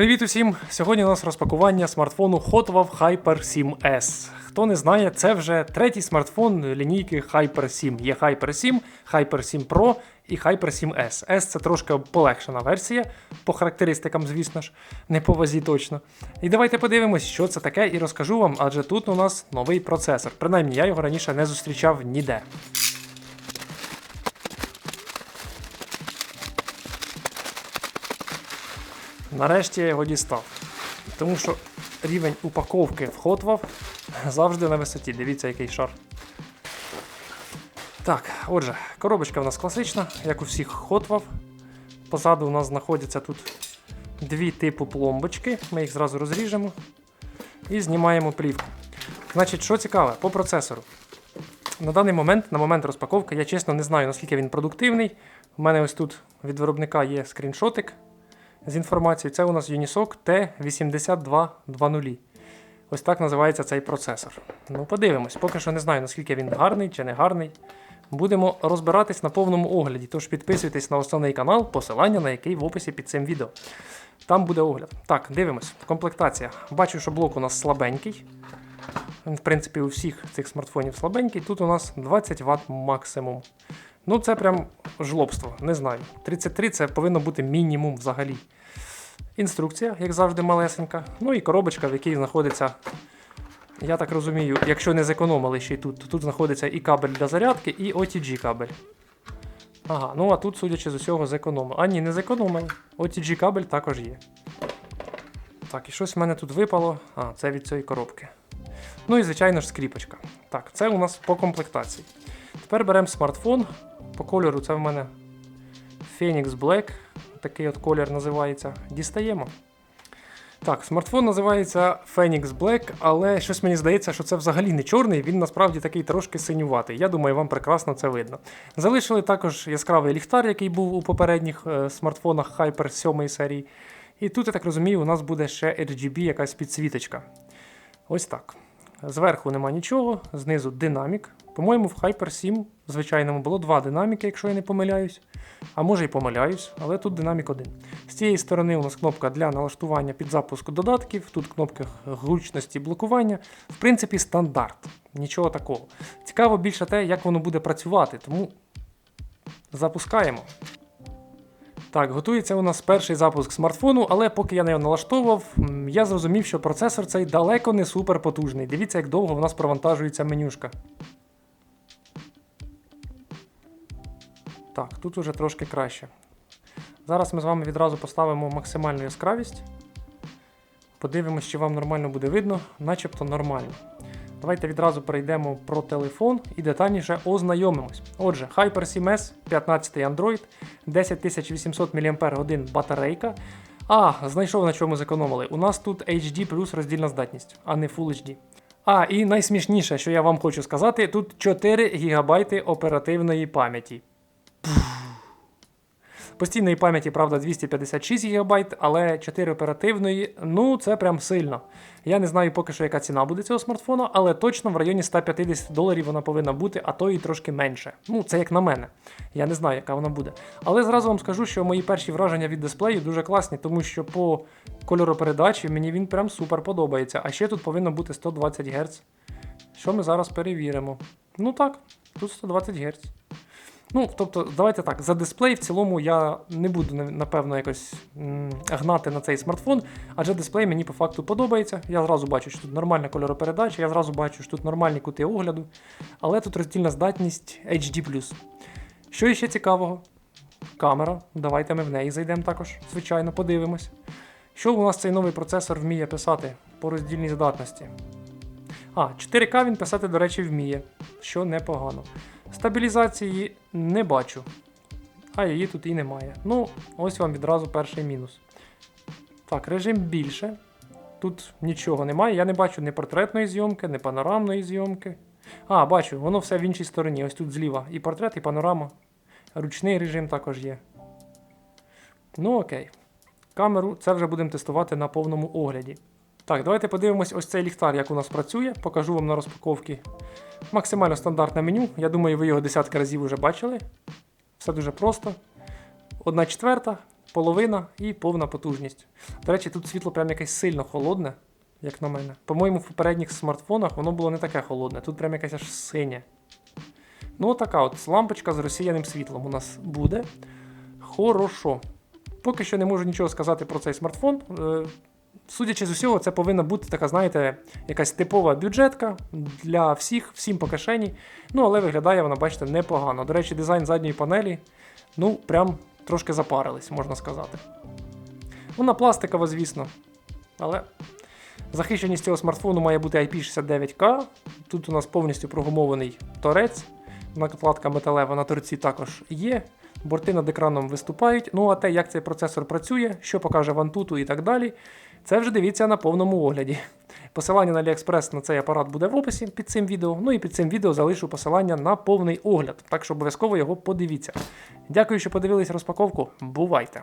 Привіт усім! Сьогодні у нас розпакування смартфону Hotwav Hyper 7S. Хто не знає, це вже третій смартфон лінійки Hyper 7. Є Hyper 7, Hyper 7 Pro і Hyper 7S. S це трошки полегшена версія, по характеристикам, звісно ж, не по вазі точно. І давайте подивимось, що це таке, і розкажу вам, адже тут у нас новий процесор. Принаймні, я його раніше не зустрічав ніде. Нарешті я його дістав. Тому що рівень упаковки в Hotwav завжди на висоті. Дивіться, який шар. Так, отже, коробочка в нас класична, як у всіх Hotwav. Позаду у нас знаходяться тут дві типу пломбочки. Ми їх зразу розріжемо і знімаємо плівку. Значить, що цікаве, по процесору. На даний момент, на момент розпаковки, я чесно не знаю, наскільки він продуктивний. У мене ось тут від виробника є скріншотик з інформацією. Це у нас Unisoc T8220. Ось так називається цей процесор. Ну, подивимось, поки що не знаю, наскільки він гарний чи не гарний. Будемо розбиратись на повному огляді. Тож підписуйтесь на основний канал, посилання на який в описі під цим відео. Там буде огляд. Так, дивимось. Комплектація. Бачу, що блок у нас слабенький. В принципі, у всіх цих смартфонів слабенький. Тут у нас 20 Вт максимум. Ну, це прям жлобство, не знаю. 33 це повинно бути мінімум взагалі. Інструкція, як завжди, малесенька. Ну і коробочка, в якій знаходиться, я так розумію, якщо не зекономили ще й тут, то тут знаходиться і кабель для зарядки, і OTG кабель. Ага, ну а тут, судячи з усього, зекономили. А ні, не зекономили. OTG кабель також є. Так, і щось в мене тут випало. А, це від цієї коробки. Ну і, звичайно ж, скріпочка. Так, це у нас по комплектації. Тепер беремо смартфон. По кольору це в мене Phoenix Black. Такий от колір називається. Дістаємо. Так, смартфон називається Phoenix Black, але щось мені здається, що це взагалі не чорний, він насправді такий трошки синюватий. Я думаю, вам прекрасно це видно. Залишили також яскравий ліхтар, який був у попередніх е, смартфонах Hyper 7 серії. І тут, я так розумію, у нас буде ще RGB якась підсвіточка. Ось так. Зверху нема нічого, знизу динамік. По-моєму, в Hyper 7 звичайному було два динаміки, якщо я не помиляюсь. А може і помиляюсь, але тут динамік один. З цієї сторони у нас кнопка для налаштування під запуску додатків, тут кнопка гучності блокування. В принципі, стандарт. Нічого такого. Цікаво більше те, як воно буде працювати, тому запускаємо. Так, готується у нас перший запуск смартфону, але поки я не його налаштовував, я зрозумів, що процесор цей далеко не супер потужний. Дивіться, як довго в нас провантажується менюшка. Так, тут уже трошки краще. Зараз ми з вами відразу поставимо максимальну яскравість. Подивимось, чи вам нормально буде видно, начебто нормально. Давайте відразу перейдемо про телефон і детальніше ознайомимось. Отже, Hyper 7S, 15 Android, 10800 мАч батарейка. А, знайшов на чому зекономили. У нас тут HD плюс роздільна здатність, а не Full HD. А, і найсмішніше, що я вам хочу сказати, тут 4 ГБ оперативної пам'яті. Постійної пам'яті, правда, 256 ГБ, але 4 оперативної, ну це прям сильно. Я не знаю поки що, яка ціна буде цього смартфона, але точно в районі 150 доларів вона повинна бути, а то і трошки менше. Ну, це як на мене. Я не знаю, яка вона буде. Але зразу вам скажу, що мої перші враження від дисплею дуже класні, тому що по кольоропередачі мені він прям супер подобається. А ще тут повинно бути 120 Гц. Що ми зараз перевіримо. Ну так, тут 120 Гц. Ну, тобто, давайте так, за дисплей в цілому я не буду напевно якось гнати на цей смартфон, адже дисплей мені по факту подобається. Я зразу бачу, що тут нормальна кольоропередача, я зразу бачу, що тут нормальні кути огляду, але тут роздільна здатність HD. Що ще цікавого? Камера. Давайте ми в неї зайдемо також, звичайно, подивимось. Що у нас цей новий процесор вміє писати по роздільній здатності? А, 4К він писати, до речі, вміє, що непогано. Стабілізації не бачу, а її тут і немає. Ну, ось вам відразу перший мінус. Так, режим більше. Тут нічого немає. Я не бачу ні портретної зйомки, ні панорамної зйомки. А, бачу, воно все в іншій стороні. Ось тут зліва. І портрет, і панорама. Ручний режим також є. Ну окей. Камеру це вже будемо тестувати на повному огляді. Так, давайте подивимось ось цей ліхтар, як у нас працює. Покажу вам на розпаковці. Максимально стандартне меню. Я думаю, ви його десятки разів вже бачили. Все дуже просто. Одна четверта, половина і повна потужність. До речі, тут світло прям якесь сильно холодне, як на мене. По-моєму, в попередніх смартфонах воно було не таке холодне, тут прям якесь аж синє. Ну, така от лампочка з розсіяним світлом у нас буде. Хорошо. Поки що не можу нічого сказати про цей смартфон. Судячи з усього, це повинна бути така, знаєте, якась типова бюджетка для всіх, всім по кишені. Ну, але виглядає вона, бачите, непогано. До речі, дизайн задньої панелі, ну, прям трошки запарились, можна сказати. Вона пластикова, звісно. Але захищеність цього смартфону має бути IP69K. Тут у нас повністю прогумований торець. Накладка металева на торці також є. Борти над екраном виступають. Ну а те, як цей процесор працює, що покаже Вантуту і так далі, це вже дивіться на повному огляді. Посилання на AliExpress на цей апарат буде в описі під цим відео. Ну і під цим відео залишу посилання на повний огляд, так що обов'язково його подивіться. Дякую, що подивились розпаковку. Бувайте!